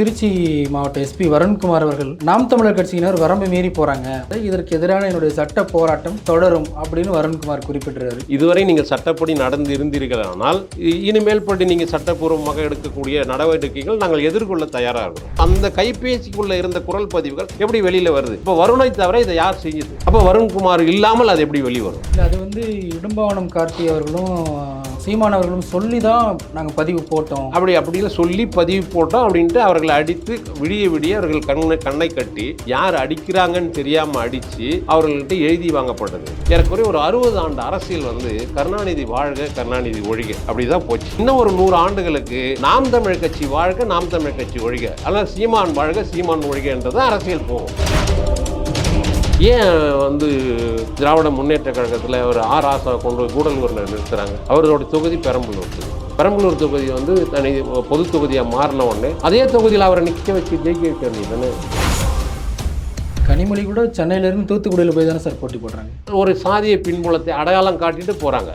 திருச்சி மாவட்ட எஸ்பி வருண்குமார் அவர்கள் நாம் தமிழர் கட்சியினர் வரம்பு மீறி போறாங்க. இதற்கு எதிரான என்னுடைய சட்ட போராட்டம் தொடரும் அப்படின்னு வருண்குமார் குறிப்பிட்டிருக்காரு இதுவரை நீங்கள் சட்டப்படி நடந்து இருந்தீர்களானால் இனிமேல் படி நீங்கள் சட்டப்பூர்வமாக எடுக்கக்கூடிய நடவடிக்கைகள் நாங்கள் எதிர்கொள்ள தயாராக இருக்கிறோம் அந்த கைபேசிக்குள்ள இருந்த குரல் பதிவுகள் எப்படி வெளியில வருது? இப்போ வருணை தவிர இதை யார் செய்யுது அப்போ வருண்குமார் இல்லாமல் அது எப்படி வெளி வரும் இல்லை அது வந்து இடும்பாவனம் கார்த்தி அவர்களும் சீமான் அவர்களும் சொல்லி தான் நாங்கள் பதிவு போட்டோம். அப்படி அப்படின்னு சொல்லி பதிவு போட்டோம் அப்படின்ட்டு அவர்களை அடித்து விடிய விடிய அவர்கள் கண்ணை கண்ணை கட்டி யார் அடிக்கிறாங்கன்னு தெரியாம அடிச்சு அவர்கள்ட்ட எழுதி வாங்கப்பட்டது. ஏறக்குறைய ஒரு அறுபது ஆண்டு அரசியல் வந்து கருணாநிதி வாழ்க கருணாநிதி ஒழிக. அப்படிதான் போச்சு. இன்னும் ஒரு நூறு ஆண்டுகளுக்கு நாம் தமிழ் கட்சி வாழ்க நாம் தமிழ் கட்சி ஒழிக. அதனால் சீமான் வாழ்க சீமான் ஒழிகன்றது அரசியல் போகும் ஏன் வந்து திராவிட முன்னேற்ற கழகத்தில் ஒரு ஆர் ஆசாவை கொண்டு போய் கூடலூரில் நிறுத்துறாங்க? அவரோட தொகுதி பெரம்பலூர். பெரம்பலூர் தொகுதி வந்து தனி பொது தொகுதியாக மாறின உடனே அதே தொகுதியில் அவரை நிற்க வச்சு ஜெயிக்க வைக்க வேண்டியதுதானே கனிமொழி கூட சென்னையிலேருந்து தூத்துக்குடியில் போய் தானே சார் போட்டி போடுறாங்க. ஒரு சாதிய பின்புலத்தை அடையாளம் காட்டிட்டு போகிறாங்க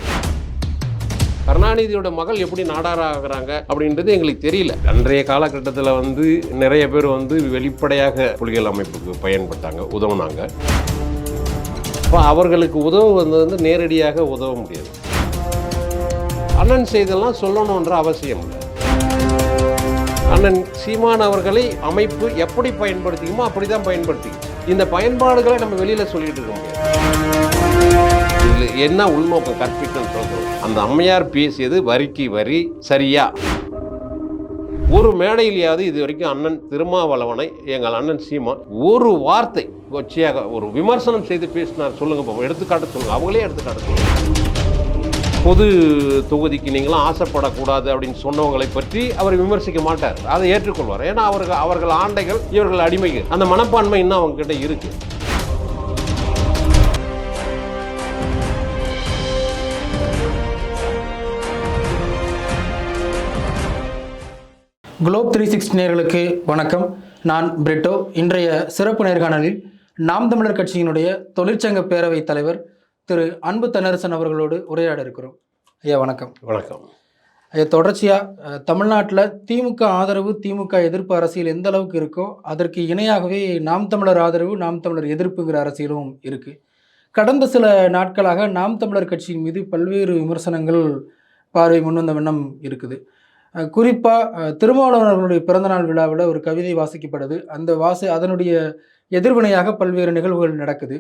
கருணாநிதியோட மகள் எப்படி நாடாராகிறாங்க அப்படின்றது எங்களுக்கு தெரியல. அன்றைய காலகட்டத்தில் வந்து நிறைய பேர் வந்து வெளிப்படையாக புலிகள் அமைப்புக்கு பயன்பட்டாங்க உதவுனாங்க. அப்போ அவர்களுக்கு உதவுவது வந்து நேரடியாக உதவ முடியாது. அண்ணன் செய்தெல்லாம் சொல்லணுன்ற அவசியம் இல்லை. அண்ணன் சீமான் அவர்களை அமைப்பு எப்படி பயன்படுத்திக்குமோ அப்படி தான் பயன்படுத்திக்கும் இந்த பயன்பாடுகளை நம்ம வெளியில் சொல்லிட்டு இருக்கோம் இதில் என்ன உள்நோக்கம்? கற்பித்தல் சொல்கிறோம் அந்த அம்மையார் பேசியது வரிக்கு வரி சரியா? ஒரு மேடையிலேயாவது இது வரைக்கும் அண்ணன் திருமாவளவனை எங்கள் அண்ணன் சீமா ஒரு வார்த்தை கொச்சையாக ஒரு விமர்சனம் செய்து பேசினார். சொல்லுங்க எடுத்துக்காட்டு சொல்லுங்க. அவங்களே எடுத்துக்காட்டு சொல்லுங்க. பொது தொகுதிக்கு நீங்களும் ஆசைப்படக்கூடாது அப்படின்னு சொன்னவங்களை பற்றி அவர் விமர்சிக்க மாட்டார். அதை ஏற்றுக்கொள்வார். ஏன்னா அவர்கள் அவர்கள் ஆண்டைகள் இவர்கள் அடிமைகள். அந்த மனப்பான்மை இன்னும் அவங்க கிட்ட இருக்கு. குளோப் த்ரீ சிக்ஸ்டி நேர்களுக்கு வணக்கம். நான் பிரிட்டோ. இன்றைய சிறப்பு நேர்காணலில் நாம் தமிழர் கட்சியினுடைய தொழிற்சங்க பேரவைத் தலைவர் திரு அன்பு தன்னரசன் அவர்களோடு உரையாட இருக்கிறோம். ஐயா வணக்கம். வணக்கம். ஐயா தொடர்ச்சியாக தமிழ்நாட்டில் திமுக ஆதரவு திமுக எதிர்ப்பு அரசியல் எந்த அளவுக்கு இருக்கோ அதற்கு இணையாகவே நாம் தமிழர் ஆதரவு நாம் தமிழர் எதிர்ப்புங்கிற அரசியலும் இருக்குது கடந்த சில நாட்களாக நாம் தமிழர் கட்சியின் மீது பல்வேறு விமர்சனங்கள் பார்வை முன்வந்த வண்ணம் இருக்குது. குறிப்பாக திருமாவளவன் அவர்களுடைய பிறந்தநாள் விழாவில் ஒரு கவிதை வாசிக்கப்படுது அந்த வாசி அதனுடைய எதிர்வினையாக பல்வேறு நிகழ்வுகள் நடக்குது.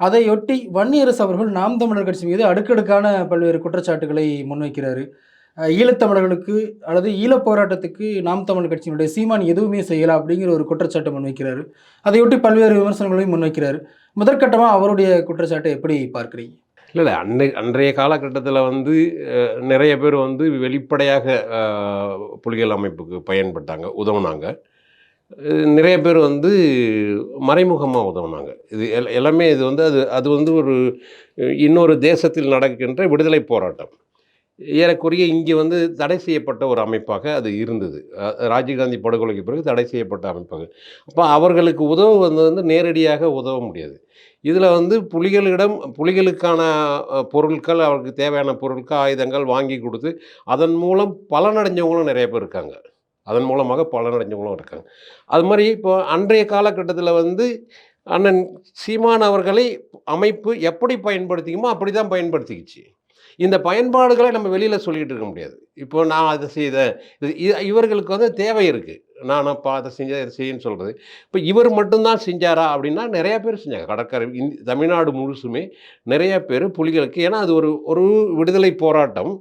அதையொட்டி வன்னியரசு அவர்கள் நாம் தமிழர் கட்சி மீது அடுக்கடுக்கான பல்வேறு குற்றச்சாட்டுகளை முன்வைக்கிறார். ஈழத்தமிழர்களுக்கு அல்லது ஈழப் போராட்டத்துக்கு நாம் தமிழர் கட்சியினுடைய சீமான் எதுவுமே செய்யலாம் அப்படிங்கிற ஒரு குற்றச்சாட்டை முன்வைக்கிறார். அதையொட்டி பல்வேறு விமர்சனங்களையும் முன்வைக்கிறார். முதற்கட்டமாக அவருடைய குற்றச்சாட்டை எப்படி பார்க்குறீங்க? இல்லை இல்லை. அன்னை அன்றைய காலகட்டத்தில் வந்து நிறைய பேர் வந்து வெளிப்படையாக புலிகள் அமைப்புக்கு பயன்பட்டாங்க உதவுனாங்க. நிறைய பேர் வந்து மறைமுகமாக உதவுனாங்க. இது எல் எல்லாமே இது வந்து அது அது வந்து ஒரு இன்னொரு தேசத்தில் நடக்கின்ற விடுதலை போராட்டம். ஏறக்குறைய இங்கே வந்து தடை செய்யப்பட்ட ஒரு அமைப்பாக அது இருந்தது. ராஜீவ்காந்தி படுகொலைக்கு பிறகு தடை செய்யப்பட்ட அமைப்பாக. அப்போ அவர்களுக்கு உதவ வந்து நேரடியாக உதவ முடியாது. இதில் வந்து புலிகளிடம் புலிகளுக்கான பொருட்கள் அவருக்கு தேவையான பொருட்கள் ஆயுதங்கள் வாங்கி கொடுத்து அதன் மூலம் பலனடைஞ்சவங்களும் நிறைய பேர் இருக்காங்க. அதன் மூலமாக பலனடைஞ்சவங்களும் இருக்காங்க. அது மாதிரி இப்போ அன்றைய காலகட்டத்தில் வந்து அண்ணன் சீமான் அவர்களை அமைப்பு எப்படி பயன்படுத்திக்குமோ அப்படி தான் பயன்படுத்திக்கிச்சு. இந்த பயன்பாடுகளை நம்ம வெளியில் சொல்லிகிட்டு இருக்க முடியாது. இப்போ நான் அதை செய்தேன். இது இவர்களுக்கு வந்து தேவை இருக்குது நான் அப்போ அதை செஞ்சேன் இதை செய்யன்னு சொல்கிறது இப்போ இவர் மட்டும்தான் செஞ்சாரா அப்படின்னா நிறையா பேர் செஞ்சாங்க. கடற்கரை இந்தி தமிழ்நாடு முழுசுமே நிறையா பேர் புலிகளுக்கு ஏன்னா அது ஒரு ஒரு விடுதலை போராட்டம்.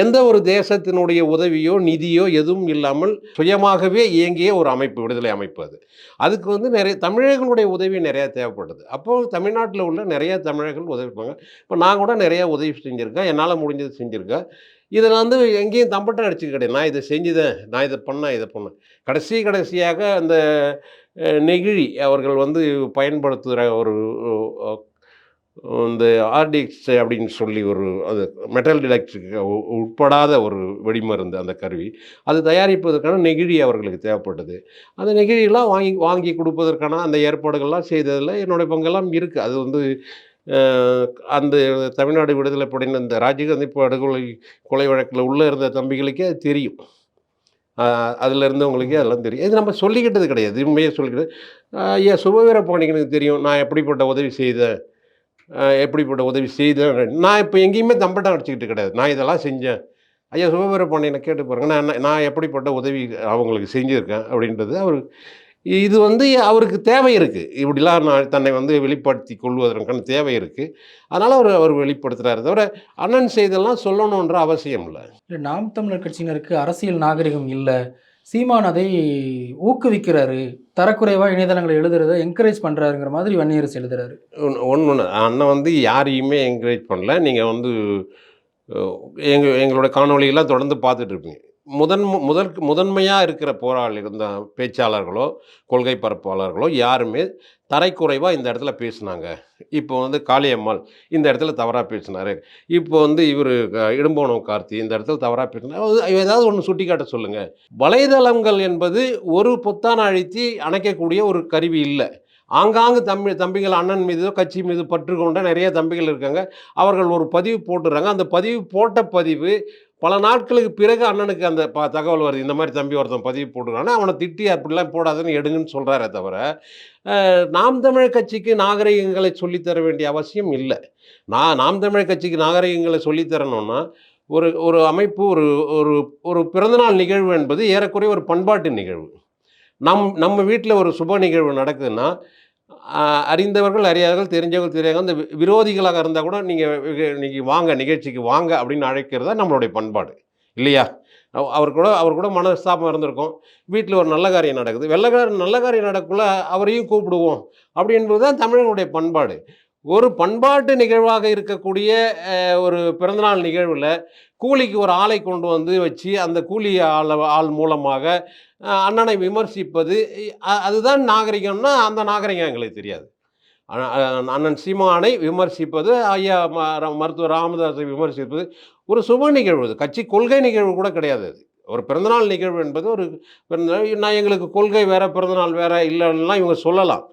எந்த ஒரு தேசத்தினுடைய உதவியோ நிதியோ எதுவும் இல்லாமல் சுயமாகவே இயங்கிய ஒரு அமைப்பு விடுதலை அமைப்பு அது. அதுக்கு வந்து நிறைய தமிழர்களுடைய உதவி நிறையா தேவைப்படுது அப்போ தமிழ்நாட்டில் உள்ள நிறைய தமிழர்கள் உதவிப்பாங்க இப்போ நான் கூட நிறைய உதவி செஞ்சுருக்கேன். என்னால் முடிஞ்சது செஞ்சுருக்கேன். இதில் வந்து எங்கேயும் தம்பட்டம் அடிச்சு கிடையாது நான் இதை செஞ்சுதேன். நான் இதை பண்ணேன் இதை பண்ணேன். கடைசி கடைசியாக அந்த நெகிழி அவர்கள் வந்து பயன்படுத்துகிற ஒரு இந்த ஆர்டிஎக்ஸ் அப்படின்னு சொல்லி ஒரு அது மெட்டல் டிடெக்டருக்கு உட்படாத ஒரு வெடிமருந்து அந்த கருவி. அது தயாரிப்பதற்கான நெகிழி அவர்களுக்கு தேவைப்பட்டது. அந்த நெகிழியெல்லாம் வாங்கி வாங்கி கொடுப்பதற்கான அந்த ஏற்பாடுகள்லாம் செய்ததில் என்னுடைய பங்கெல்லாம் இருக்குது அது வந்து அந்த தமிழ்நாடு விடுதலை படையின இந்த ராஜீவ்காந்தி படுகொலை கொலை வழக்கில் உள்ளே இருந்த தம்பிகளுக்கே அது தெரியும். அதில் இருந்தவங்களுக்கே அதெல்லாம் தெரியும். இது நம்ம சொல்லிக்கிட்டது கிடையாது. உண்மையே சொல்லிக்கிட்டு ஐயா சுபவீர பாண்டியனுக்கு தெரியும். நான் எப்படிப்பட்ட உதவி செய்தேன் எப்படிப்பட்ட உதவி செய்தேன் நான் இப்போ எங்கேயுமே தம்பட்டம் அடிச்சுக்கிட்டு கிடையாது. நான் இதெல்லாம் செஞ்சேன். ஐயா சுபவீர பாண்டியனை கேட்டு பாருங்க. நான் நான் எப்படிப்பட்ட உதவி அவங்களுக்கு செஞ்சுருக்கேன் அப்படின்றது அவர் இது வந்து அவருக்கு தேவை இருக்குது இப்படிலாம் நான் தன்னை வந்து வெளிப்படுத்தி கொள்வதற்கான தேவை இருக்குது அதனால் அவர் அவர் வெளிப்படுத்துகிறாரு தவிர அண்ணன் செய்தெல்லாம் சொல்லணுன்ற அவசியம் இல்லை. இல்லை நாம் தமிழர் கட்சியினருக்கு அரசியல் நாகரிகம் இல்லை. சீமான் அதை ஊக்குவிக்கிறாரு தரக்குறைவாக இணையதளங்களை எழுதுறதை என்கரேஜ் பண்ணுறாருங்கிற மாதிரி வன்னியரசு எழுதுறாரு. ஒன்று ஒன்று அண்ணன் வந்து யாரையுமே என்கரேஜ் பண்ணல. நீங்கள் வந்து எங்கள் எங்களோட காணொலிகள்லாம் தொடர்ந்து பார்த்துட்ருப்பீங்க முதன் முதல் முதன்மையாக இருக்கிற போராளி இருந்த பேச்சாளர்களோ கொள்கை பரப்பாளர்களோ யாருமே தரைக்குறைவாக இந்த இடத்துல பேசினாங்க. இப்போ வந்து காளியம்மாள் இந்த இடத்துல தவறாக பேசினாரு. இப்போ வந்து இவர் இடும்போனம் கார்த்தி இந்த இடத்துல தவறாக பேசினார் ஏதாவது ஒன்று சுட்டி காட்ட சொல்லுங்கள் வலைதளங்கள் என்பது ஒரு பொத்தான அழுத்தி அணைக்கக்கூடிய ஒரு கருவி இல்லை. ஆங்காங்கு தம்பி தம்பிகள் அண்ணன் மீதோ கட்சி மீது பற்று கொண்ட நிறைய தம்பிகள் இருக்காங்க. அவர்கள் ஒரு பதிவு போட்டுறாங்க. அந்த பதிவு போட்ட பதிவு பல நாட்களுக்கு பிறகு அண்ணனுக்கு அந்த ப தகவல் வருது. இந்த மாதிரி தம்பி ஒருத்தன் பதிவு போட்டுருக்கானா அவனை திட்டி அப்படிலாம் போடாதுன்னு எடுங்கன்னு சொல்கிறாரே தவிர நாம் தமிழ் கட்சிக்கு நாகரிகங்களை சொல்லித்தர வேண்டிய அவசியம் இல்லை. நான் நாம் தமிழ் கட்சிக்கு நாகரிகங்களை சொல்லித்தரணும்னா ஒரு ஒரு அமைப்பு ஒரு ஒரு ஒரு பிறந்தநாள் நிகழ்வு என்பது ஏறக்குறைய ஒரு பண்பாட்டு நிகழ்வு. நம் நம்ம வீட்டில் ஒரு சுப நிகழ்வு நடக்குதுன்னா அறிந்தவர்கள் அறியாதவர்கள் தெரிஞ்சவர்கள் தெரியாதவங்க அந்த விரோதிகளாக இருந்தால் கூட நீங்கள் இன்னைக்கு வாங்க நிகழ்ச்சிக்கு வாங்க அப்படின்னு அழைக்கிறது தான் நம்மளுடைய பண்பாடு. இல்லையா? அவர் கூட அவர் கூட மனஸ்தாபம் இருந்திருக்கும். வீட்டில் ஒரு நல்ல காரியம் நடக்குது. வெள்ளக்காரர் நல்ல காரியம் நடக்குள்ள அவரையும் கூப்பிடுவோம். அப்படி என்பது தான் தமிழனுடைய பண்பாடு. ஒரு பண்பாட்டு நிகழ்வாக இருக்கக்கூடிய ஒரு பிறந்தநாள் நிகழ்வில் கூலிக்கு ஒரு ஆளை கொண்டு வந்து வச்சு அந்த கூலி ஆள் ஆள் மூலமாக அண்ணனை விமர்சிப்பது அதுதான் நாகரிகம்னா அந்த நாகரிகம் எங்களுக்கு தெரியாது. அண்ணன் சீமானை விமர்சிப்பது ஐயா ம- மருத்துவர் ராமதாஸை விமர்சிப்பது ஒரு சுப நிகழ்வு அது. கட்சி கொள்கை நிகழ்வு கூட கிடையாது அது. ஒரு பிறந்தநாள் நிகழ்வு என்பது ஒரு பிறந்தநாள் நான் எங்களுக்கு கொள்கை வேறு பிறந்தநாள் வேறு இல்லைன்னா இவங்க சொல்லலாம்.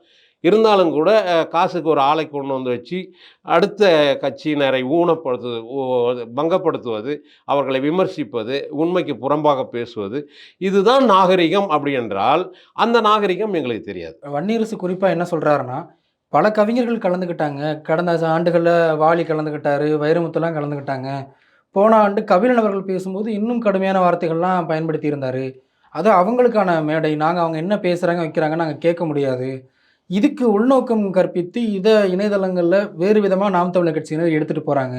இருந்தாலும் கூட காசுக்கு ஒரு ஆளை கொண்டு வந்து வச்சு அடுத்த கட்சியினரை ஊனப்படுத்துவது பங்கப்படுத்துவது அவர்களை விமர்சிப்பது உண்மைக்கு புறம்பாக பேசுவது இதுதான் நாகரிகம் அப்படி என்றால் அந்த நாகரிகம் எங்களுக்கு தெரியாது. வன்னியரசு குறிப்பாக என்ன சொல்கிறாருன்னா பல கவிஞர்கள் கலந்துக்கிட்டாங்க கடந்த ஆண்டுகளில் வாலி கலந்துக்கிட்டாரு வைரமுத்துலாம் கலந்துக்கிட்டாங்க போன ஆண்டு கபிலன் அவர்கள் பேசும்போது இன்னும் கடுமையான வார்த்தைகள்லாம் பயன்படுத்தி இருந்தார் அது அவங்களுக்கான மேடை. நாங்கள் அவங்க என்ன பேசுகிறாங்க வைக்கிறாங்க நாங்கள் கேட்க முடியாது. இதுக்கு உள்நோக்கம் கற்பித்து இதை இணையதளங்களில் வேறு விதமாக நாம் தமிழர் கட்சியினர் எடுத்துகிட்டு போகிறாங்க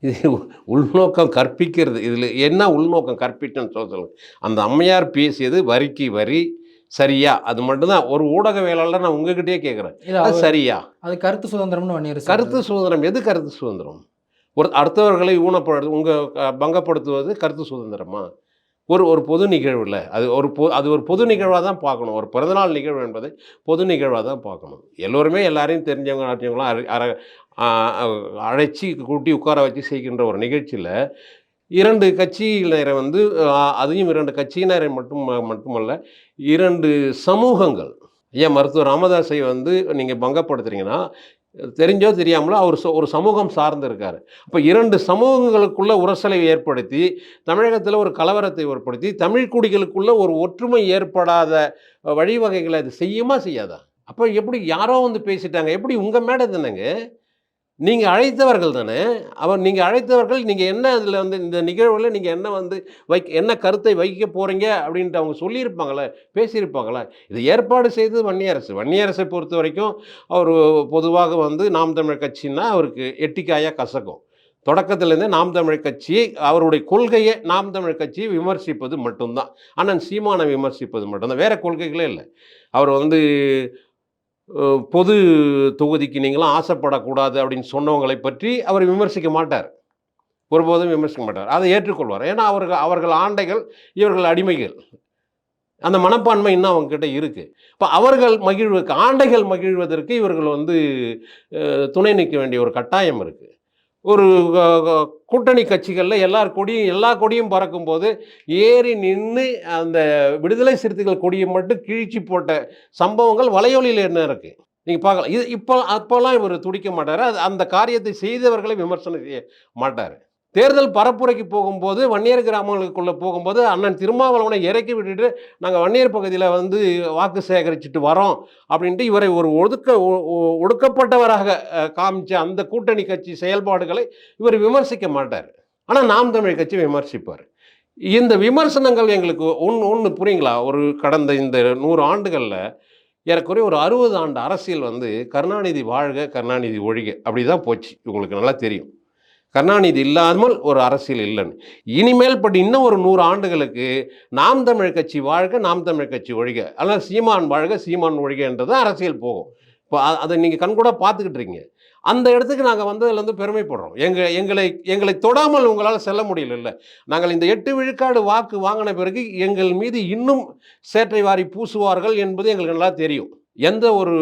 இது உள்நோக்கம் கற்பிக்கிறது. இதில் என்ன உள்நோக்கம் கற்பிட்டுன்னு சொல்ல சொல்லுங்க. அந்த அம்மையார் பேசியது வரிக்கு வரி சரியா? அது மட்டும்தான். ஒரு ஊடகவியலாளர் நான் உங்ககிட்டயே கேட்குறேன் அது சரியா? அது கருத்து சுதந்திரம்னு வன்னியரசு கருத்து சுதந்திரம். எது கருத்து சுதந்திரம்? ஒரு அடுத்தவர்களை ஊனப்படுத்து உங்கள் பங்கப்படுத்துவது கருத்து சுதந்திரமா? ஒரு ஒரு பொது நிகழ்வில் அது ஒரு பொ அது ஒரு பொது நிகழ்வாக தான் பார்க்கணும். ஒரு பிறந்தநாள் நிகழ்வு என்பதை பொது நிகழ்வாக தான் பார்க்கணும். எல்லோருமே எல்லாரையும் தெரிஞ்சவங்க அறிஞ்சவங்களாம் அரை அழைச்சி கூட்டி உட்கார வச்சு செய்கின்ற ஒரு நிகழ்ச்சியில் இரண்டு கட்சியினரை வந்து அதையும் இரண்டு கட்சியினரை மட்டும் மட்டுமல்ல இரண்டு சமூகங்கள். ஏன் மருத்துவர் ராமதாஸை வந்து நீங்கள் பங்கப்படுத்துறீங்கன்னா தெரிஞ்சோ தெரியாமலோ அவர் ஒரு சமூகம் சார்ந்து இருக்கார் அப்போ இரண்டு சமூகங்களுக்குள்ள உரசலை ஏற்படுத்தி தமிழகத்தில் ஒரு கலவரத்தை ஏற்படுத்தி தமிழ் குடிகளுக்குள்ள ஒரு ஒற்றுமை ஏற்படாத வழிவகைகளை அது செய்யுமா செய்யாதா? அப்போ எப்படி யாரோ வந்து பேசிட்டாங்க எப்படி உங்கள் மேடை தானேங்க? நீங்கள் அழைத்தவர்கள் தானே? அவர் நீங்கள் அழைத்தவர்கள் நீங்கள் என்ன அதில் வந்து இந்த நிகழ்வில் நீங்கள் என்ன வந்து வைக்க என்ன கருத்தை வைக்க போகிறீங்க அப்படின்ட்டு அவங்க சொல்லியிருப்பாங்களே பேசியிருப்பாங்களே இதை ஏற்பாடு செய்தது வன்னியரசு. வன்னியரசை பொறுத்த வரைக்கும் அவர் பொதுவாக வந்து நாம் தமிழ் கட்சின்னா அவருக்கு எட்டிக்காயாக கசக்கும். தொடக்கத்திலேருந்தே நாம் தமிழ் கட்சி அவருடைய கொள்கையை நாம் தமிழ் கட்சியை விமர்சிப்பது மட்டும்தான். அண்ணன் சீமானை விமர்சிப்பது மட்டும்தான். வேறு கொள்கைகளே இல்லை. அவர் வந்து பொது தொகுதிக்கு நீங்களாம் ஆசைப்படக்கூடாது அப்படின்னு சொன்னவங்களை பற்றி அவர் விமர்சிக்க மாட்டார். ஒருபோதும் விமர்சிக்க மாட்டார். அதை ஏற்றுக்கொள்வார். ஏன்னா அவர்கள் அவர்கள் ஆண்டைகள் இவர்கள் அடிமைகள். அந்த மனப்பான்மை இன்னும் அவங்க இருக்குது இப்போ அவர்கள் மகிழ்வுக்கு ஆண்டைகள் மகிழ்வதற்கு இவர்கள் வந்து துணை நிற்க வேண்டிய ஒரு கட்டாயம் இருக்குது ஒரு கூட்டணி கட்சிகளில் எல்லார் கொடியும் எல்லா கொடியும் பறக்கும்போது ஏறி நின்று அந்த விடுதலை சிறுத்தைகள் கொடியை மட்டும் கிழிச்சு போட்ட சம்பவங்கள் வலையொலியில் என்ன இருக்குது நீங்கள் பார்க்கலாம். இது இப்போ அப்போல்லாம் இவர் துடிக்க மாட்டார். அது அந்த காரியத்தை செய்தவர்களை விமர்சனம் செய்ய மாட்டார். தேர்தல் பரப்புரைக்கு போகும்போது வன்னியர் கிராமங்களுக்குள்ளே போகும்போது அண்ணன் திருமாவளவனை இறக்கி விட்டுட்டு நாங்கள் வன்னியர் பகுதியில் வந்து வாக்கு சேகரிச்சுட்டு வரோம் அப்படின்ட்டு இவரை ஒரு ஒடுக்க ஒ- ஒடுக்கப்பட்டவராக காமிச்ச அந்த கூட்டணி கட்சி செயல்பாடுகளை இவர் விமர்சிக்க மாட்டார். ஆனால் நாம் தமிழ் கட்சி விமர்சிப்பார். இந்த விமர்சனங்கள் எங்களுக்கு ஒன்று ஒன்று புரியுங்களா? ஒரு கடந்த இந்த நூறு ஆண்டுகளில் ஏறக்குறைய ஒரு அறுபது ஆண்டு அரசியல் வந்து கருணாநிதி வாழ்க கருணாநிதி ஒழிக அப்படி தான் போச்சு. உங்களுக்கு நல்லா தெரியும். கருணாநிதி இல்லாமல் ஒரு அரசியல் இல்லைன்னு. இனிமேல் பட் இன்னும் ஒரு நூறு ஆண்டுகளுக்கு நாம் தமிழ் கட்சி வாழ்க நாம் தமிழ் கட்சி ஒழிக. அல்லது சீமான் வாழ்க சீமான் ஒழிகன்றது அரசியல் போகும். இப்போ அதை நீங்கள் கண்கூட பார்த்துக்கிட்டு இருக்கீங்க. அந்த இடத்துக்கு நாங்கள் வந்ததுலேருந்து பெருமைப்படுறோம். எங்கள் எங்களை எங்களை தொடாமல் உங்களால் செல்ல முடியல நாங்கள் இந்த எட்டு விழுக்காடு வாக்கு வாங்கின பிறகு எங்கள் மீது இன்னும் சேற்றை வாரி பூசுவார்கள் என்பது எங்களுக்கு நல்லா தெரியும். எந்த ஒரு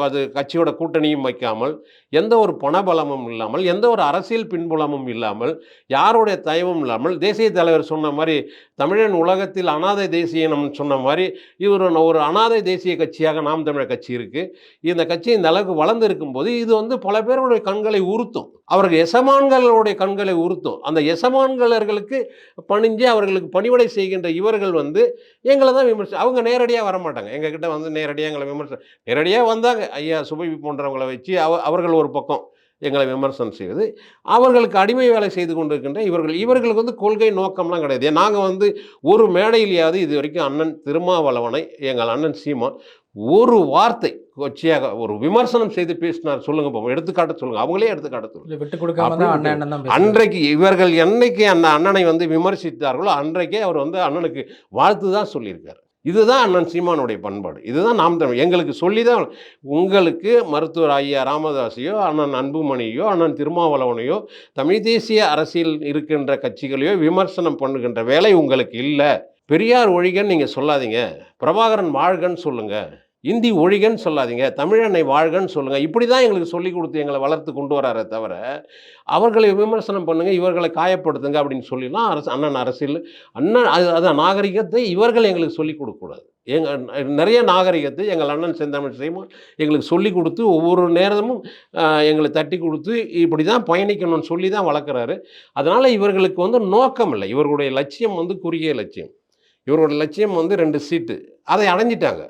அது கட்சியோட கூட்டணியும் வைக்காமல் எந்த ஒரு பணபலமும் இல்லாமல் எந்த ஒரு அரசியல் பின்புலமும் இல்லாமல் யாருடைய தயவும் இல்லாமல் தேசிய தலைவர் சொன்ன மாதிரி தமிழன் உலகத்தில் அனாதை தேசியம் சொன்ன மாதிரி இவர் ஒரு அனாதை தேசிய கட்சியாக நாம் தமிழர் கட்சி இருக்குது இந்த கட்சி இந்த அளவுக்கு வளர்ந்து இருக்கும்போது இது வந்து பல பேருடைய கண்களை உறுத்தும். அவர்கள் எசமான்களுடைய கண்களை உறுத்தும். அந்த எசமான்களர்களுக்கு பணிஞ்சு அவர்களுக்கு பணிவிடை செய்கின்ற இவர்கள் வந்து எங்களை தான் விமர்சி அவங்க நேரடியாக வர மாட்டாங்க எங்ககிட்ட வந்து நேரடியாக எங்களை விமர்சனம் நேரடியாக வந்தாங்க. ஐயா சுபவி போன்றவங்களை வச்சு அவ அவர்கள் ஒரு பக்கம் எங்களை விமர்சனம் செய்வது. அவர்களுக்கு அடிமை வேலை செய்து கொண்டிருக்கின்ற இவர்கள் இவர்களுக்கு வந்து கொள்கை நோக்கம்லாம் கிடையாது. நாங்கள் வந்து ஒரு மேடையிலேயாவது இது வரைக்கும் அண்ணன் திருமாவளவனை எங்கள் அண்ணன் சீமா ஒரு வார்த்தை கொச்சையாக ஒரு விமர்சனம் செய்து பேசினார். சொல்லுங்க பாப்போம் எடுத்துக்காட்ட சொல்லுங்க. அவங்களே எடுத்துக்காட்ட சொல்லுங்க. விட்டு கொடுக்காம. அன்றைக்கு இவர்கள் என்னைக்கு அந்த அண்ணனை வந்து விமர்சித்தார்களோ அன்றைக்கே அவர் வந்து அண்ணனுக்கு வாழ்த்து தான் சொல்லியிருக்காரு. இதுதான் அண்ணன் சீமானுடைய பண்பாடு. இதுதான் நாம் தமிழ். எங்களுக்கு சொல்லி தான் உங்களுக்கு மருத்துவர் ஐயா ராமதாஸையோ அண்ணன் அன்புமணியோ அண்ணன் திருமாவளவனையோ தமிழ் தேசிய அரசியல் இருக்கின்ற கட்சிகளையோ விமர்சனம் பண்ணுகின்ற வேலை உங்களுக்கு இல்லை. பெரியார் ஒழிகன்னு நீங்கள் சொல்லாதீங்க. பிரபாகரன் வாழ்கன்னு சொல்லுங்கள் இந்தி ஒழிகன்னு சொல்லாதீங்க தமிழனை வாழ்கன்னு சொல்லுங்கள் இப்படி தான் எங்களுக்கு சொல்லி கொடுத்து எங்களை வளர்த்து கொண்டு வராரே தவிர அவர்களை விமர்சனம் பண்ணுங்கள் இவர்களை காயப்படுத்துங்க அப்படின்னு சொல்லிலாம் அரசு அண்ணன் அரசியல் அண்ணன் அது அது நாகரிகத்தை இவர்கள் எங்களுக்கு சொல்லிக் கொடுக்கக்கூடாது எங்கள் நிறைய நாகரிகத்தை எங்கள் அண்ணன் செந்தமிழ் செய்வோம் எங்களுக்கு சொல்லி கொடுத்து ஒவ்வொரு நேரமும் எங்களை தட்டி கொடுத்து இப்படி தான் பயணிக்கணும்னு சொல்லி தான் வளர்க்குறாரு. அதனால் இவர்களுக்கு வந்து நோக்கம் இல்லை. இவர்களுடைய லட்சியம் வந்து குறுகிய லட்சியம். இவர்களுடைய லட்சியம் வந்து ரெண்டு சீட்டு. அதை அடைஞ்சிட்டாங்க.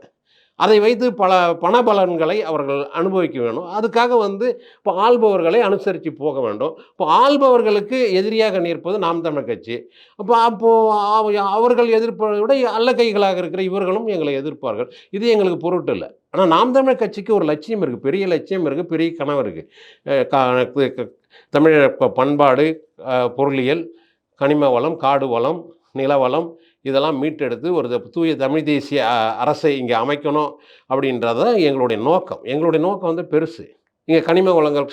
அதை வைத்து பல பணபலன்களை அவர்கள் அனுபவிக்க வேணும் அதுக்காக வந்து இப்போ ஆள்பவர்களை அனுசரித்து போக வேண்டும். இப்போ ஆள்பவர்களுக்கு எதிரியாக நிற்பது நாம் தமிழ் கட்சி. அப்போ அப்போது அவர்கள் எதிர்ப்பதை விட அல்ல கைகளாக இருக்கிற இவர்களும் எங்களை எதிர்ப்பார்கள். இது எங்களுக்கு பொருட்டு இல்லை. ஆனால் நாம் தமிழ் கட்சிக்கு ஒரு லட்சியம் இருக்குது பெரிய லட்சியம் இருக்குது பெரிய கனவு இருக்குது தமிழ பண்பாடு பொருளியல் கனிம வளம் காடு வளம் நிலவளம் இதெல்லாம் மீட்டெடுத்து ஒரு தூய தமிழ் தேசிய அரசை இங்கே அமைக்கணும் அப்படின்றது தான் எங்களுடைய நோக்கம். எங்களுடைய நோக்கம் வந்து பெருசு. இங்கே கனிம வளங்கள்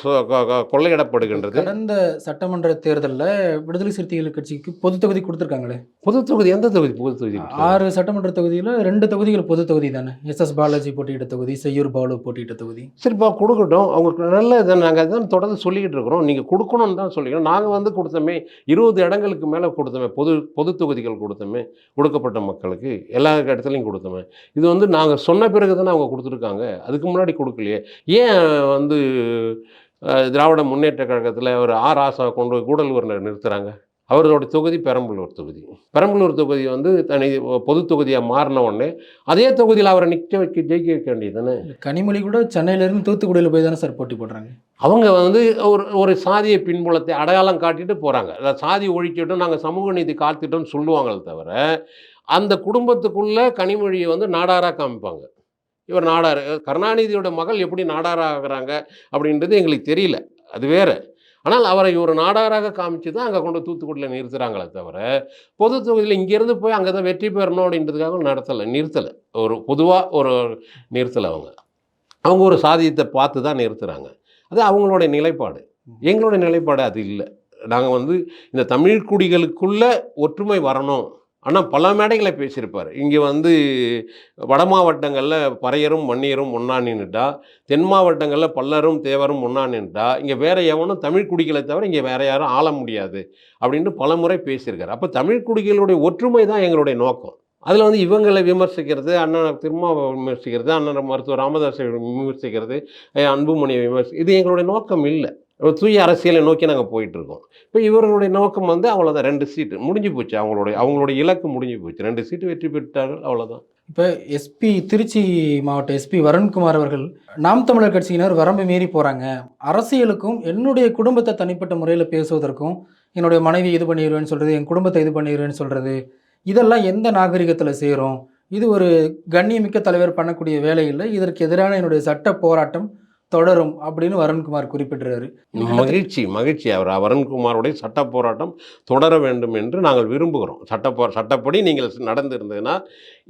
கொள்ளையிடப்படுகின்றது. கடந்த சட்டமன்ற தேர்தலில் விடுதலை சிறுத்தைகள் கட்சிக்கு பொது தொகுதி கொடுத்துருக்காங்களே? பொது தொகுதி எந்த தொகுதி பொது தொகுதி ஆறு சட்டமன்ற தொகுதியில் ரெண்டு தொகுதிகள் பொது தொகுதி தானே. எஸ் எஸ் பாலாஜி போட்டியிட்ட தொகுதி செய்யூர் பாலு போட்டியிட்ட தொகுதி. சரிப்பா கொடுக்கட்டும். அவங்களுக்கு நல்ல இதை நாங்கள் தான் தொடர்ந்து சொல்லிக்கிட்டு இருக்கிறோம். நீங்கள் கொடுக்கணும்னு தான் சொல்லிக்கிறோம். நாங்கள் வந்து கொடுத்தோமே இருபது இடங்களுக்கு மேலே கொடுத்தோமே பொது பொது தொகுதிகள் கொடுத்தோமே ஒடுக்கப்பட்ட மக்களுக்கு எல்லா இடத்துலையும் கொடுத்தோமே. இது வந்து நாங்கள் சொன்ன பிறகு தானே அவங்க கொடுத்துருக்காங்க. அதுக்கு முன்னாடி கொடுக்கலையே. ஏன் வந்து திராவிட முன்னேற்ற கழகத்தில் ஒரு ஆர் ஆசா கொண்டு போய் கூடலூர் நிறுத்துகிறாங்க அவரோட தொகுதி பெரம்பலூர் தொகுதி. பெரம்பலூர் தொகுதி வந்து தனி பொது தொகுதியாக மாறின உடனே அதே தொகுதியில் அவரை நிற்க வைக்க ஜெயிக்க வைக்க வேண்டியது தானே கனிமொழி கூட சென்னையிலேருந்து தூத்துக்குடியில் போய் தானே சார் போட்டி போடுறாங்க. அவங்க வந்து ஒரு ஒரு சாதிய பின்புலத்தை அடையாளம் காட்டிட்டு போகிறாங்க அதாவது சாதி ஒழிச்சிட்டோம் நாங்கள் சமூக நீதி காத்துட்டோம்னு சொல்லுவாங்களே தவிர அந்த குடும்பத்துக்குள்ள கனிமொழியை வந்து நாடாராக காமிப்பாங்க. இவர் நாடார். கருணாநிதியோட மகள் எப்படி நாடாராகிறாங்க அப்படின்றது எங்களுக்கு தெரியல. அது வேற. ஆனால் அவரை ஒரு நாடாராக காமிச்சு தான் அங்கே கொண்டு தூத்துக்குடியில் நிறுத்துகிறாங்களே தவிர பொது தொகுதியில் இங்கேருந்து போய் அங்கே தான் வெற்றி பெறணும் அப்படின்றதுக்காக நடத்தலை நிறுத்தலை. ஒரு பொதுவாக ஒரு நிறுத்தலை அவங்க. அவங்க ஒரு சாதியத்தை பார்த்து தான் நிறுத்துகிறாங்க அது அவங்களுடைய நிலைப்பாடு. எங்களுடைய நிலைப்பாடு அது இல்லை. நாங்கள் வந்து இந்த தமிழ் குடிகளுக்குள்ளே ஒற்றுமை வரணும். ஆனால் பல மேடைகளை பேசியிருப்பார். இங்கே வந்து வட மாவட்டங்களில் பறையரும் மன்னியரும் ஒன்றா நின்றுட்டா தென் மாவட்டங்களில் பல்லரும் தேவரும் ஒன்றா நின்றுட்டா இங்கே வேறு எவனும் தமிழ் குடிகளை தவிர இங்கே வேறு யாரும் ஆள முடியாது அப்படின்ட்டு பல முறை பேசியிருக்காரு. அப்போ தமிழ் குடிகளுடைய ஒற்றுமை தான் எங்களுடைய நோக்கம். அதில் வந்து இவங்களை விமர்சிக்கிறது அண்ணன் திருமாவை விமர்சிக்கிறது அண்ணன் மருத்துவர் ராமதாஸை விமர்சிக்கிறது அன்புமணியை விமர்சி இது எங்களுடைய நோக்கம் இல்லை. தூய அரசியலை நோக்கி நாங்கள் போயிட்டுருக்கோம். இப்போ இவர்களுடைய நோக்கம் வந்து அவ்வளோதான் ரெண்டு சீட்டு முடிஞ்சு போச்சு அவங்களுடைய அவங்களுடைய இலக்கு முடிஞ்சு போச்சு. ரெண்டு சீட்டு வெற்றி பெற்றார்கள் அவ்வளோதான் இப்போ எஸ்பி திருச்சி மாவட்ட எஸ்பி வருண்குமார் அவர்கள் நாம் தமிழர் கட்சியினர் வரம்பு மீறி போகிறாங்க அரசியலுக்கும் என்னுடைய குடும்பத்தை தனிப்பட்ட முறையில் பேசுவதற்கும் என்னுடைய மனைவி இது பண்ணிடுவேன்னு சொல்கிறது என் குடும்பத்தை இது பண்ணிடுவேன்னு சொல்கிறது இதெல்லாம் எந்த நாகரிகத்தில் சேரும்? இது ஒரு கண்ணியமிக்க தலைவர் பண்ணக்கூடிய வேலை இல்லை. இதற்கு எதிரான என்னுடைய சட்ட போராட்டம் தொடரும் அப்படின்னு வருண்குமார் குறிப்பிட்டுறாரு மகிழ்ச்சி மகிழ்ச்சி. அவர் வருண்குமாருடைய சட்ட போராட்டம் தொடர வேண்டும் என்று நாங்கள் விரும்புகிறோம். சட்ட போ சட்டப்படி நீங்கள் நடந்திருந்ததுன்னா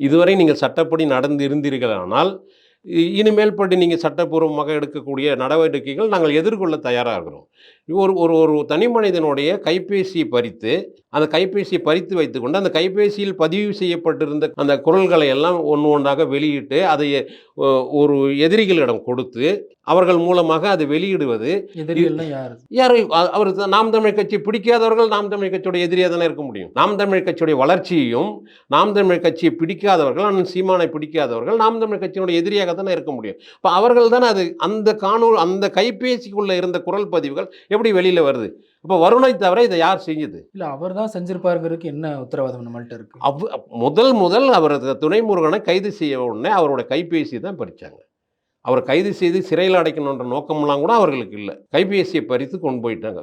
இதுவரை நீங்கள் சட்டப்படி நடந்து இருந்தீர்களானால் இனிமேல் படி நீங்கள் சட்டப்பூர்வமாக எடுக்கக்கூடிய நடவடிக்கைகள் நாங்கள் எதிர்கொள்ள தயாராக இருக்கிறோம் ஒரு ஒரு ஒரு தனி மனிதனுடைய கைபேசியை பறித்து அந்த கைபேசியை பறித்து வைத்துக்கொண்டு அந்த கைபேசியில் பதிவு செய்யப்பட்டிருந்த அந்த குரல்களை எல்லாம் ஒன்று ஒன்றாக வெளியிட்டு அதை ஒரு எதிரிகளிடம் கொடுத்து அவர்கள் மூலமாக அதை வெளியிடுவது யார்? அவர் நாம் தமிழ் கட்சி பிடிக்காதவர்கள் நாம் தமிழ் கட்சியோட எதிரியாக தானே இருக்க முடியும். நாம் தமிழ் கட்சியுடைய வளர்ச்சியையும் நாம் தமிழ் கட்சியை பிடிக்காதவர்கள் அண்ணன் சீமானை பிடிக்காதவர்கள் நாம் தமிழ் கட்சியோட எதிரியாக தானே இருக்க முடியும். இப்போ அவர்கள் தானே அது அந்த காணொலி அந்த கைபேசிக்குள்ளே இருந்த குரல் பதிவுகள் எப்படி வெளியில் வருது? இப்போ வருணை தவிர இதை யார் செஞ்சது? இல்லை அவர் தான் செஞ்சிருப்பாருங்கிறதுக்கு என்ன உத்தரவாதம் நம்மள்ட்ட இருக்கு? அவ் முதல் முதல் அவர் துணைமுருகனை கைது செய்ய உடனே அவரோட கைபேசி தான் பறிச்சாங்க. அவர் கைது செய்து சிறையில் அடைக்கணுன்ற நோக்கம்லாம் கூட அவர்களுக்கு இல்லை. கைபேசியை பறித்து கொண்டு போயிட்டாங்க.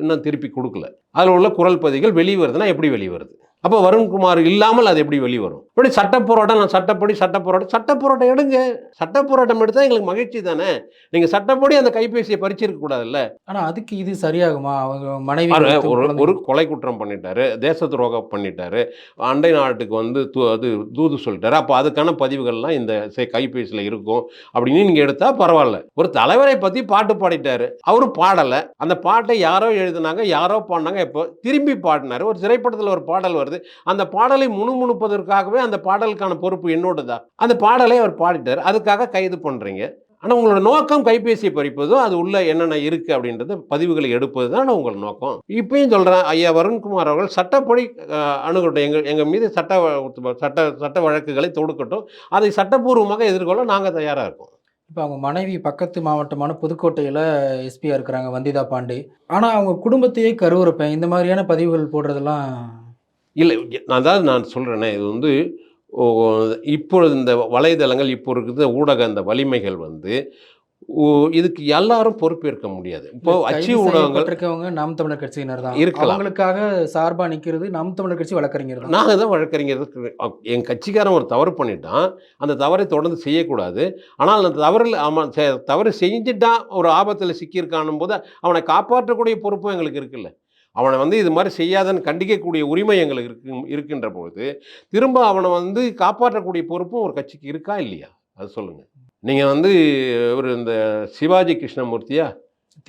இன்னும் திருப்பி கொடுக்கல. அதில் உள்ள குரல் பதிவுகள் வெளி வருதுன்னா எப்படி வெளி வருது அப்போ வருண்குமார் இல்லாமல் அது எப்படி வெளிவரும்? இப்படி சட்ட போராட்டம் நான் சட்டப்படி சட்ட போராட்டம் சட்ட போராட்டம் எடுங்க. சட்ட போராட்டம் எடுத்தால் எங்களுக்கு மகிழ்ச்சி தானே? நீங்கள் சட்டப்படி அந்த கைபேசியை பறிச்சிருக்க கூடாதுல்ல? ஆனால் அதுக்கு இது சரியாகுமா? அவங்க மனைவி ஒரு ஒரு கொலை குற்றம் பண்ணிட்டாரு தேச துரோகம் பண்ணிட்டாரு அண்டை நாட்டுக்கு வந்து து அது தூது சொல்லிட்டாரு. அப்போ அதுக்கான பதிவுகள்லாம் இந்த கைபேசியில் இருக்கும். அப்படின்னு நீங்கள் எடுத்தால் பரவாயில்ல. ஒரு தலைவரை பற்றி பாட்டு பாடிட்டாரு. அவரு பாடலை. அந்த பாட்டை யாரோ எழுதுனாங்க யாரோ பாடினாங்க இப்போ திரும்பி பாடினாரு. ஒரு திரைப்படத்தில் ஒரு பாடல் வருது. அந்த பாடலை முணுமுணுப்பதற்காகவே அந்த பாடலுக்கான பொறுப்பு என்னோட தான் அந்த பாடலை அவர் பாடிட்டார். அதுக்காக கைது பண்ணுறீங்க ஆனால் உங்களோட நோக்கம் கைபேசியை பறிப்பதும் அது உள்ள என்னென்ன இருக்குது அப்படின்றது பதிவுகளை எடுப்பது தான் உங்கள் நோக்கம். இப்பயும் சொல்கிறேன் ஐயா வருண்குமார் அவர்கள் சட்டப்படி அணுகட்டும். எங்கள் எங்கள் மீது சட்ட சட்ட சட்ட வழக்குகளை தொடுக்கட்டும். அதை சட்டப்பூர்வமாக எதிர்கொள்ள நாங்கள் தயாராக இருக்கோம். இப்போ அவங்க மனைவி பக்கத்து மாவட்டமான புதுக்கோட்டையில் எஸ்பியாக இருக்கிறாங்க வந்திதா பாண்டே. ஆனால் அவங்க குடும்பத்தையே கருவுறுப்பேன். இந்த மாதிரியான பதிவுகள் போடுறதெல்லாம் இல்லை நான் அதாவது நான் சொல்கிறேனே இது வந்து இப்பொழுது இந்த வலைதளங்கள் இப்போ இருக்கிற ஊடக அந்த வலிமைகள் வந்து இதுக்கு எல்லாரும் பொறுப்பேற்க முடியாது. இப்போ அச்சு ஊடகங்கள் செய்யப்பட்டிருக்கவங்க நாம் தமிழர் கட்சியினர் தான். இருக்கலாம். அவங்களுக்காக சார்பா நிக்கிறது நாம் தமிழர் கட்சி வழக்கறிஞர் நாங்கள் தான் வழக்கறிஞர் என் கட்சிக்காரன் ஒரு தவறு பண்ணிட்டான். அந்த தவறை தொடர்ந்து செய்யக்கூடாது. ஆனால் அந்த தவறில் அவன் தவறு செஞ்சுட்டான் ஒரு ஆபத்தில் சிக்கியிருக்கானும் போது அவனை காப்பாற்றக்கூடிய பொறுப்பும் எங்களுக்கு இருக்குல்ல. அவனை வந்து இது மாதிரி செய்யாதன்னு கண்டிக்கக்கூடிய உரிமை எங்களுக்கு இருக்கு இருக்கின்ற பொழுது திரும்ப அவனை வந்து காப்பாற்றக்கூடிய பொறுப்பும் ஒரு கட்சிக்கு இருக்கா இல்லையா? அது சொல்லுங்கள் நீங்கள் வந்து ஒரு இந்த சிவாஜி கிருஷ்ணமூர்த்தியா?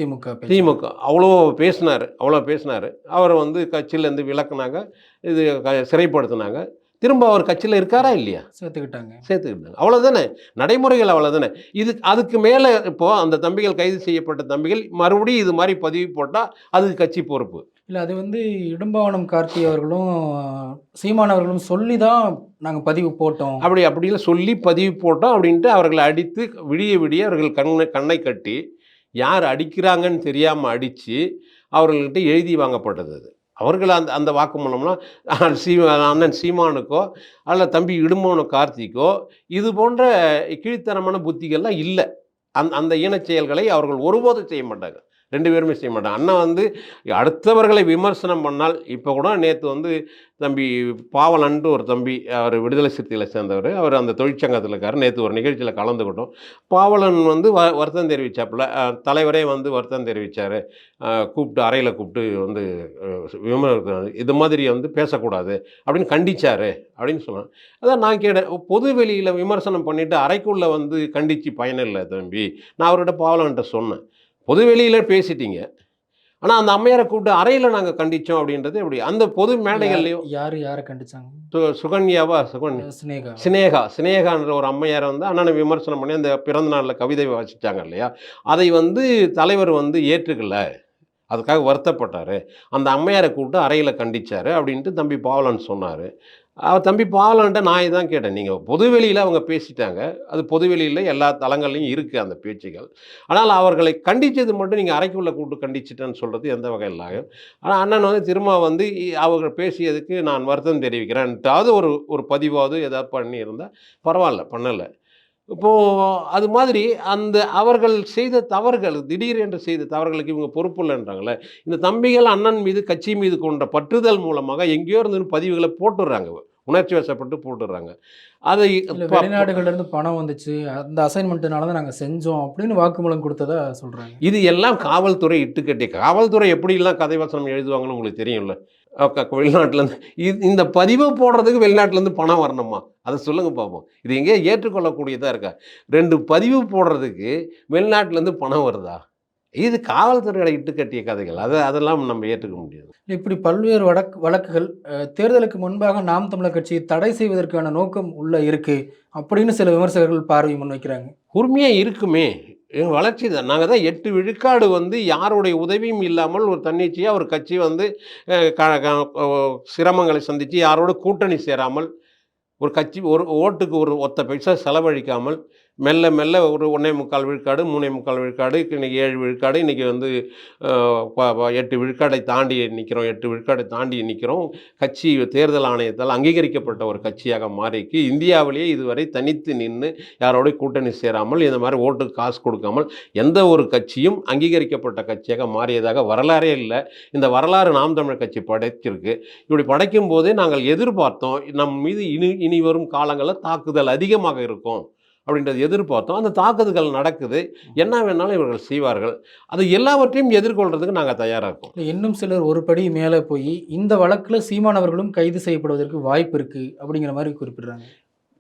திமுக. திமுக. அவ்வளோ பேசினார் அவ்வளோ பேசினார். அவரை வந்து கட்சியிலேருந்து விலக்குனாங்க இது க- சிறைப்படுத்தினாங்க. திரும்ப அவர் கட்சியில் இருக்காரா இல்லையா? சேர்த்துக்கிட்டாங்க. சேர்த்துக்கிட்டாங்க. அவ்வளோதானே நடைமுறைகள் அவ்வளோதானே இது அதுக்கு மேலே இப்போது அந்த தம்பிகள் கைது செய்யப்பட்ட தம்பிகள் மறுபடியும் இது மாதிரி பதிவு போட்டால் அதுக்கு கட்சி பொறுப்பு. இல்லை அது வந்து இடும்பாவனம் கார்த்தி அவர்களும் சீமான் அவர்களும் சொல்லி தான் நாங்கள் பதிவு போட்டோம். அப்படி அப்படின்னு சொல்லி பதிவு போட்டோம் அப்படின்ட்டு அவர்களை அடித்து விடிய விடிய அவர்கள் கண்ணை கண்ணை கட்டி யார் அடிக்கிறாங்கன்னு தெரியாமல் அடித்து அவர்கள்ட்ட எழுதி வாங்கப்பட்டது அது. அவர்கள் அந்த அந்த வாக்குமூலம்லாம் சீமா அண்ணன் சீமானுக்கோ அல்ல தம்பி இடுமோனு கார்த்திக்கோ இது போன்ற கீழ்த்தனமான புத்திகள்லாம் இல்லை. அந் அந்த ஈனச் செயல்களை அவர்கள் ஒருபோதும் செய்ய மாட்டாங்க ரெண்டு பேருமே செய்ய மாட்டாங்க. அண்ணன் வந்து அடுத்தவர்களை விமர்சனம் பண்ணால் இப்போ கூட நேற்று வந்து தம்பி பாவலன்ட்டு ஒரு தம்பி அவர் விடுதலை சிறுத்தைகளை சேர்ந்தவர். அவர் அந்த தொழிற்சங்கத்தில் இருக்கார். நேற்று ஒரு நிகழ்ச்சியில் கலந்துக்கிட்டோம். பாவலன் வந்து வ வருத்தம் தெரிவித்தாப்புல தலைவரே வந்து வருத்தம் தெரிவித்தார் கூப்பிட்டு அறையில் கூப்பிட்டு வந்து விமர்சனம் இது மாதிரி வந்து பேசக்கூடாது அப்படின்னு கண்டித்தார் அப்படின்னு சொன்னான் அதான் நான் கேட்டேன் பொது வெளியில் விமர்சனம் பண்ணிவிட்டு அறைக்குள்ளே வந்து கண்டித்து பயனில்லை தம்பி. நான் அவர்கிட்ட பாவலன்ட்ட சொன்னேன். பொது வெளியில் பேசிட்டீங்க. ஆனால் அந்த அம்மையாரை கூப்பிட்டு அறையில் நாங்கள் கண்டித்தோம் அப்படின்றது எப்படி? அந்த பொது மேடைகள்லையும் யார் யாரை கண்டிச்சாங்க? சு- சுகன்யாவா? சுகன்யா சினேகா. சினேகா. சினேகான்ற ஒரு அம்மையாரை வந்து அண்ணனை விமர்சனம் பண்ணி அந்த பிறந்த நாளில் கவிதை வாசிச்சாங்க இல்லையா? அதை வந்து தலைவர் வந்து ஏற்றுக்கல. அதுக்காக வருத்தப்பட்டார். அந்த அம்மையாரை கூப்பிட்டு அறையில் கண்டிச்சார் அப்படின்ட்டு தம்பி பாவலன் சொன்னார். அவர் தம்பி பாவலன்ட்ட நான் இதான் கேட்டேன். நீங்கள் பொதுவெளியில் அவங்க பேசிட்டாங்க. அது பொதுவெளியில் எல்லா தளங்கள்லையும் இருக்குது அந்த பேச்சுகள். ஆனால் அவர்களை கண்டித்தது மட்டும் நீங்கள் அறைக்குள்ளே கூப்பிட்டு கண்டிச்சிட்டேன்னு சொல்கிறது எந்த வகையில் ஆகும். ஆனால் அண்ணன் வந்து திரும்ப வந்து இ- அவர்கள் பேசியதுக்கு நான் வருத்தம் தெரிவிக்கிறேன்ட்டாவது ஒரு ஒரு பதிவாவது ஏதாவது பண்ணியிருந்தால் பரவாயில்ல பண்ணலை. இப்போது அது மாதிரி அந்த அவர்கள் செய்த தவறுகள் திடீரென்று செய்த தவறுகளுக்கு இவங்க பொறுப்பு இல்லைன்றாங்களே இந்த தம்பிகள் அண்ணன் மீது கட்சி மீது கொண்ட பற்றுதல் மூலமாக எங்கேயோ இருந்து பதிவுகளை போட்டுடுறாங்க. உணர்ச்சி வசப்பட்டு போட்டுடுறாங்க. அதை இல்ல ப- வெளிநாடுகள்ல இருந்து பணம் வந்துச்சு. அந்த அசைன்மெண்ட்னால தான் நாங்க செஞ்சோம் அப்படின்னு வாக்குமூலம் கொடுத்ததா சொல்றாங்க. இது எல்லாம் காவல்துறை இட்டுக்கட்டி. காவல்துறை எப்படிலாம் கதை வசனம் எழுதுவாங்கன்னு உங்களுக்கு தெரியும்ல. வெளிநாட்டிலேருந்து இது இந்த பதிவு போடுறதுக்கு வெளிநாட்டிலேருந்து பணம் வரணுமா? அதை சொல்லுங்க பார்ப்போம் இது எங்கேயோ ஏற்றுக்கொள்ளக்கூடியதாக இருக்கா? ரெண்டு பதிவு போடுறதுக்கு வெளிநாட்டிலேருந்து பணம் வருதா? இது காவல்துறையோட இட்டுக்கட்டிய கதைகள். அதை அதெல்லாம் நம்ம ஏற்றுக்க முடியாது. இப்படி பல்வேறு வழக்கு வழக்குகள் தேர்தலுக்கு முன்பாக நாம் தமிழர் கட்சியை தடை செய்வதற்கான நோக்கம் உள்ள இருக்கு அப்படின்னு சில விமர்சகர்கள் பார்வை முன்வைக்கிறாங்க. உரிமையாக இருக்குமே. எங்கள் வளர்ச்சி தான். நாங்கள் தான் எட்டு விழுக்காடு வந்து யாருடைய உதவியும் இல்லாமல் ஒரு தன்னிச்சையாக ஒரு கட்சி வந்து க சிரமங்களை சந்தித்து யாரோட கூட்டணி சேராமல் ஒரு கட்சி ஒரு ஓட்டுக்கு ஒரு ஒத்த பைசா செலவழிக்காமல் மெல்ல மெல்ல ஒரு ஒன்றே முக்கால் விழுக்காடு மூணே முக்கால் விழுக்காடு இன்றைக்கி ஏழு விழுக்காடு இன்றைக்கி வந்து எட்டு விழுக்காடை தாண்டி நிற்கிறோம் எட்டு விழுக்காடை தாண்டி நிற்கிறோம் கட்சி தேர்தல் ஆணையத்தால் அங்கீகரிக்கப்பட்ட ஒரு கட்சியாக மாறிக்கு. இந்தியாவிலேயே இதுவரை தனித்து நின்று யாரோடய கூட்டணி சேராமல் இந்த மாதிரி ஓட்டுக்கு காசு கொடுக்காமல் எந்த ஒரு கட்சியும் அங்கீகரிக்கப்பட்ட கட்சியாக மாறியதாக வரலாறே இல்லை. இந்த வரலாறு நாம் தமிழர் கட்சி படைச்சிருக்கு. இப்படி படைக்கும் போதே நாங்கள் எதிர்பார்த்தோம். நம் மீது இனி இனி வரும் காலங்களில் தாக்குதல் அதிகமாக இருக்கும். அப்படின்றது எதிர்பார்த்தோம். அந்த தாக்குதல்கள் நடக்குது. என்ன வேணாலும் இவர்கள் செய்வார்கள். அது எல்லாவற்றையும் எதிர்கொள்றதுக்கு நாங்கள் தயாராக இருக்கோம். இன்னும் சிலர் ஒரு படி மேலே போய் இந்த வழக்குல சீமானவர்களும் கைது செய்யப்படுவதற்கு வாய்ப்பு இருக்கு அப்படிங்கிற மாதிரி குறிப்பிடுறாங்க.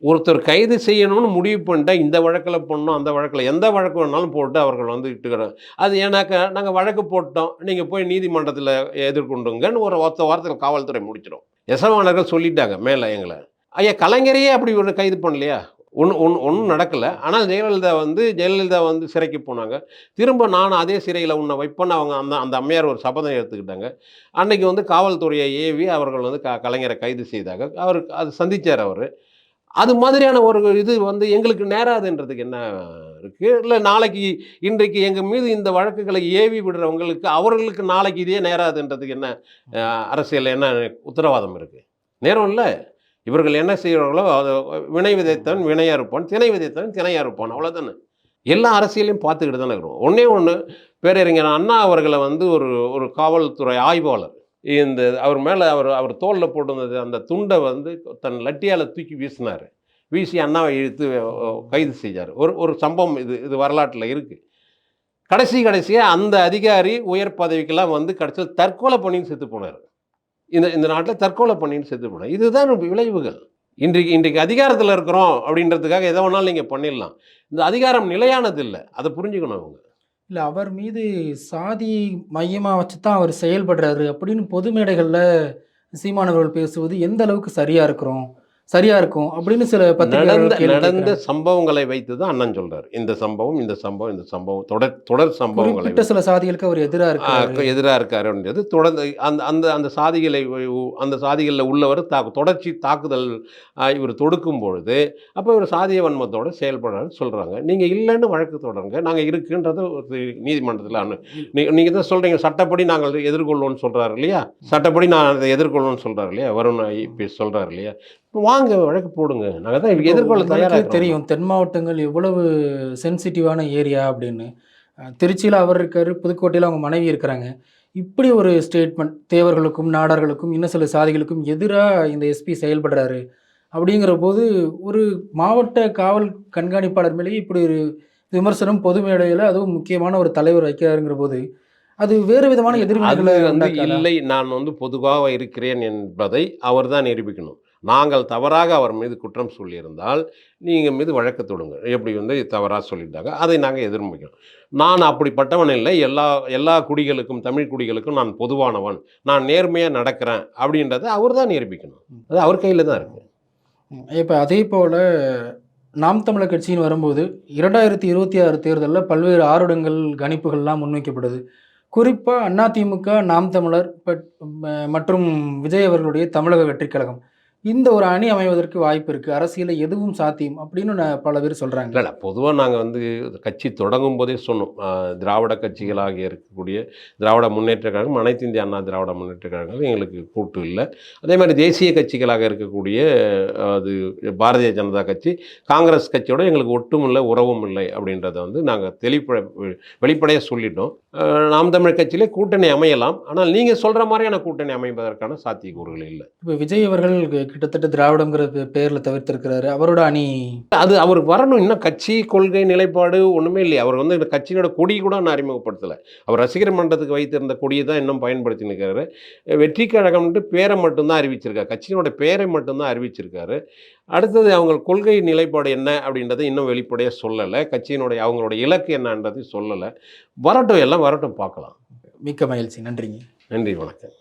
ஒருத்தர் கைது செய்யணும்னு முடிவு பண்ணிட்டா இந்த வழக்கில் பண்ணணும் அந்த வழக்கில் எந்த வழக்கு வேணாலும் போட்டு அவர்கள் வந்து இட்டுக்கிறாங்க அது ஏன்னாக்கா நாங்கள் வழக்கு போட்டோம். நீங்கள் போய் நீதிமன்றத்தில் எதிர்கொண்டுங்கன்னு ஒரு ஒத்த வாரத்தில் காவல்துறை முடிச்சிடும். எசவானர்கள் சொல்லிட்டாங்க மேலே எங்களை. ஐயா கலைஞரையே அப்படி ஒரு கைது பண்ணலையா? ஒன்று ஒன்று ஒன்றும் நடக்கலை. ஆனால் ஜெயலலிதா வந்து ஜெயலலிதா வந்து சிறைக்கு போனாங்க. திரும்ப நான் அதே சிறையில் உன்னை வைப்பேன்னு அவங்க அந்த அந்த அம்மையார் ஒரு சபதம் எடுத்துக்கிட்டாங்க. அன்றைக்கி வந்து காவல்துறையை ஏவி அவர்கள் வந்து க கலைஞரை கைது செய்தாங்க. அவர் அது சந்திச்சார் அவர். அது மாதிரியான ஒரு இது வந்து எங்களுக்கு நேராதுன்றதுக்கு என்ன இருக்குது இல்லை நாளைக்கு இன்றைக்கு எங்கள் மீது இந்த வழக்குகளை ஏவி விடுறவங்களுக்கு அவர்களுக்கு நாளைக்கு இதே நேராதுன்றதுக்கு என்ன அரசியலில் அரசியல் என்ன உத்தரவாதம் இருக்குது நேரம் இல்லை. இவர்கள் என்ன செய்கிறார்களோ அது வினை விதைத்தவன் வினையாக இருப்பான் திணை விதைத்தவன் திணையாக இருப்பான் அவ்வளோதானே எல்லா அரசியலையும் பார்த்துக்கிட்டு தானே இருக்கிறோம். ஒன்றே ஒன்று பேரறிஞர் அண்ணா அவர்களை வந்து ஒரு ஒரு காவல்துறை ஆய்வாளர் இந்த அவர் மேலே அவர் அவர் தோளில் போட்டிருந்தது அந்த துண்டை வந்து தன் லட்டியால் தூக்கி வீசினார். வீசி அண்ணாவை இழுத்து கைது செஞ்சார் ஒரு ஒரு சம்பவம் இது இது வரலாற்றில் இருக்குது கடைசி கடைசியாக அந்த அதிகாரி உயர் பதவிக்கெல்லாம் வந்து கடைசியில் தற்கொலை பண்ணின்னு செத்து போனார். இந்த இந்த நாட்டில் தற்கொலை பண்ணின்னு செத்து போனார் இதுதான் விளைவுகள். இன்றைக்கு இன்றைக்கு அதிகாரத்தில் இருக்கிறோம் அப்படின்றதுக்காக எதை வேணாலும் நீங்கள் பண்ணிடலாம். இந்த அதிகாரம் நிலையானது இல்லை. அதை புரிஞ்சுக்கணும் அவங்க. இல்லை அவர் மீது சாதி மையமாக வச்சு தான் அவர் செயல்படுறாரு அப்படின்னு பொது மேடைகளில் சீமானவர்கள் பேசுவது எந்த அளவுக்கு சரியாக இருக்கிறோம்? சரியா இருக்கும் அப்படின்னு சில நடந்த நடந்த. சம்பவங்களை வைத்து தான் அண்ணன் சொல்றாரு. இந்த சம்பவம் இந்த சம்பவம் இந்த சம்பவம் தொடர் தொடர் சம்பவங்களை சில சாதிகளுக்கு அவர் எதிராக இருக்காரு. எதிராக இருக்காருன்றது தொடர்ந்து அந்த அந்த அந்த சாதிகளை அந்த சாதிகளில் உள்ளவர் தாக்கு தொடர்ச்சி தாக்குதல் இவர் தொடுக்கும் பொழுது அப்போ இவர் சாதிய வன்மத்தோட செயல்படுறாரு சொல்கிறாங்க நீங்கள் இல்லைன்னு வழக்கு தொடருங்க. நாங்கள் இருக்குன்றதை ஒரு நீதிமன்றத்தில் அனு நீ- நீங்க தான் சொல்கிறீங்க சட்டப்படி நாங்கள் எதிர்கொள்வோம்னு சொல்கிறாரு இல்லையா? சட்டப்படி நான் அதை எதிர்கொள்வோம்னு சொல்கிறாரு இல்லையா? வருண் ஐபிஎஸ் சொல்கிறாரு இல்லையா? இப்போ வாங்க வழக்கு போடுங்க. நாங்கள் தான் எதிர்கொள்ள தயாராக தெரியும் தென் மாவட்டங்கள் எவ்வளவு சென்சிட்டிவான ஏரியா அப்படின்னு. திருச்சியில் அவர் இருக்காரு புதுக்கோட்டையில் அவங்க மனைவி இருக்கிறாங்க. இப்படி ஒரு ஸ்டேட்மெண்ட் தேவர்களுக்கும் நாடார்களுக்கும் இன்னும் சில சாதிகளுக்கும் எதிராக இந்த எஸ்பி செயல்படுறாரு. அப்படிங்கிற போது ஒரு மாவட்ட காவல் கண்காணிப்பாளர் மேலேயே இப்படி ஒரு விமர்சனம் பொது மேடையில் அதுவும் முக்கியமான ஒரு தலைவர் வைக்கிறாருங்கிற போது அது வேறு விதமான எதிர்வினைகளை வந்து? இல்லை நான் வந்து பொதுவாக இருக்கிறேன் என்பதை அவர் தான் நிரூபிக்கணும். நாங்கள் தவறாக அவர் மீது குற்றம் சொல்லியிருந்தால் நீங்கள் மீது வழக்கு தொடுங்க எப்படி வந்து தவறாக சொல்லிட்டாங்க அதை நாங்கள் எதிர்பார்க்கிறோம் நான் அப்படிப்பட்டவன் இல்லை. எல்லா எல்லா குடிகளுக்கும் தமிழ் குடிகளுக்கும் நான் பொதுவானவன். நான் நேர்மையாக நடக்கிறேன் அப்படின்றத அவர் தான் நிரூபிக்கணும். அது அவர் கையில் தான் இருக்குது இப்போ அதே போல் நாம் தமிழர் கட்சின்னு வரும்போது இரண்டாயிரத்தி இருபத்தி ஆறு தேர்தலில் பல்வேறு ஆருடங்கள் கணிப்புகள்லாம் முன்வைக்கப்படுது. குறிப்பாக அதிமுக நாம் தமிழர் மற்றும் விஜய் அவர்களுடைய தமிழக வெற்றிக் கழகம் இந்த ஒரு அணி அமைவதற்கு வாய்ப்பு இருக்குது அரசியலில் எதுவும் சாத்தியம் அப்படின்னு ந- பல பேர் சொல்கிறாங்க இல்லை பொதுவாக நாங்கள் வந்து கட்சி தொடங்கும் போதே சொன்னோம். திராவிட கட்சிகளாக இருக்கக்கூடிய திராவிட முன்னேற்ற கழகம் அனைத்து இந்திய அண்ணா திராவிட முன்னேற்ற கழகம் எங்களுக்கு கூட்டு இல்லை. அதே மாதிரி தேசிய கட்சிகளாக இருக்கக்கூடிய அது பாரதிய ஜனதா கட்சி காங்கிரஸ் கட்சியோட எங்களுக்கு ஒட்டும் இல்லை உறவும் இல்லை அப்படின்றத வந்து நாங்கள் தெளிப்ப வெளிப்படையாக சொல்லிட்டோம். நாம் தமிழ் கட்சியிலே கூட்டணி அமையலாம். ஆனால் நீங்கள் சொல்கிற மாதிரியான கூட்டணி அமைப்பதற்கான சாத்தியக்கூறுகள் இல்லை. இப்போ விஜய் அவர்கள் கிட்டத்தட்ட திராவிடங்கிற பே- பேர்ல தவிர்த்திருக்கிறாரு. அவரோட அணி. அது அவருக்கு வரணும். இன்னும் கட்சி கொள்கை நிலைப்பாடு ஒன்றுமே இல்லையா. அவர் வந்து இந்த கட்சியோட கொடி கூட நான் அறிமுகப்படுத்தலை. அவர் ரசிகர் மன்றத்துக்கு வைத்திருந்த கொடியை தான் இன்னும் பயன்படுத்தி நிற்கிறாரு வெற்றி கழகம்ன்ட்டு பேரை மட்டும்தான் அறிவிச்சிருக்காரு. கட்சியினோட பேரை மட்டும்தான் அறிவிச்சிருக்காரு. அடுத்தது அவங்க கொள்கை நிலைப்பாடு என்ன அப்படின்றத இன்னும் வெளிப்படையாக சொல்லலை. கட்சியினுடைய அவங்களோட இலக்கு என்னன்றது சொல்லலை. வரட்டும் எல்லாம் வரட்டும் பார்க்கலாம். மிக்க மகிழ்ச்சி. நன்றிங்க. நன்றி வணக்கம்.